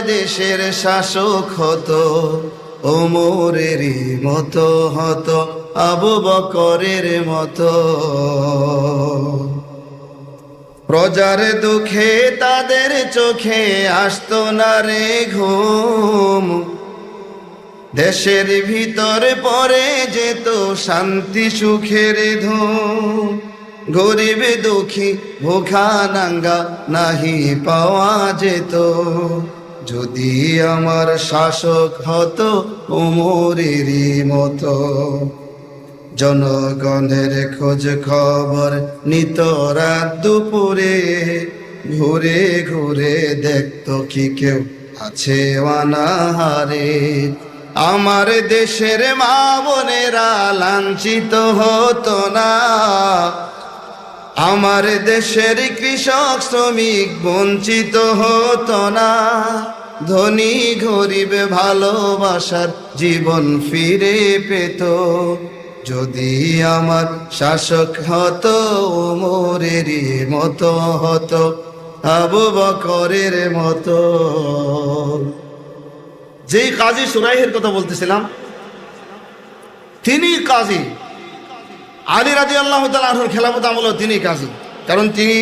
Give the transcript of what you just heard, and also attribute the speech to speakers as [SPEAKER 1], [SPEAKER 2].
[SPEAKER 1] দেশের শাসক হতো ওমরেরই মতো হতো, আবু বকরের মতো। প্রজার দুঃখে তাদের চোখে আসতো না রে ঘুম। দেশের ভিতরে পরে যেত শান্তি, সুখের ধুম। গরিব দুঃখী, ভোখা নাঙ্গা, নাহি পাওয়া যেত। যদি আমার শাসক হতো উমরেরই মতো, জনগণের খোঁজ খবর নিত রাত দুপুরে, ঘুরে ঘুরে দেখতো কি কেউ আছে অনাহারে। আমার দেশের মা বোনেরা লাঞ্ছিত হতো না আমার দেশের কৃষক শ্রমিক বঞ্চিত হতো না। ধনী গরিব ভালোবাসার জীবন ফিরে পেত। যদি আমার শাসক হতো মোরেরই মতো হতো, আবু বকরের মতো। যেই কাজী সুরাইহের কথা বলতেছিলাম তিনি কাজী। আলী রাজি আল্লাহ তালাহুর খেলাফত আমল তিনি কাজী। কারণ তিনি